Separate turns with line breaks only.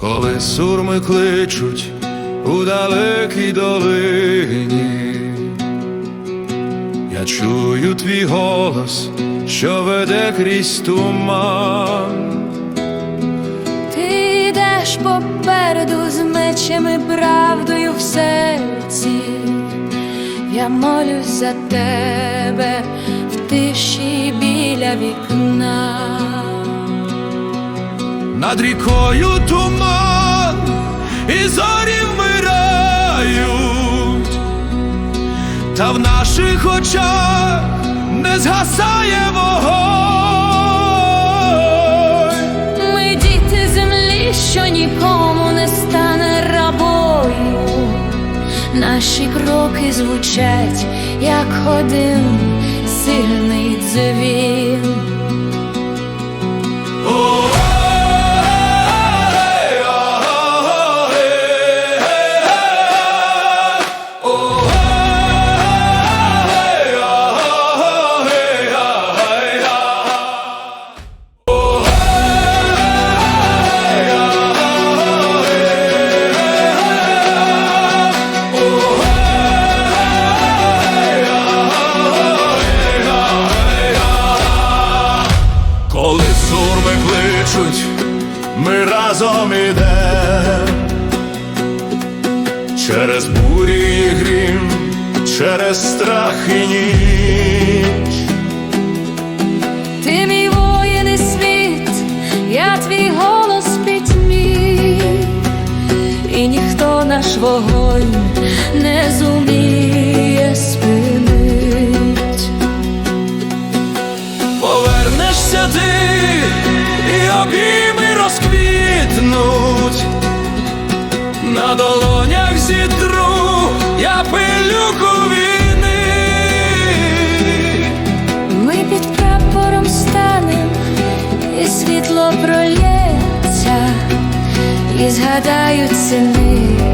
коли сурми кличуть у далекій долині. Я чую твій голос, що веде крізь туман.
Ти йдеш попереду з мечем і правдою в серці. Я молюсь за тебе в тиші біля вікна.
Над рікою туман і зорі вмирають, та в наших очах не згасає вогонь.
Ми діти землі, що нікому не стане рабою. Наші кроки звучать, як один
кличуть, ми разом ідем через бурі і грім, через страх і ніч.
Ти мій воїн і світ, я твій голос пітьмі, і ніхто наш вогонь не зуміє спинить.
На долонях зітру я пилюку війни.
Ми під прапором станем, і світло пролється, і згадають сини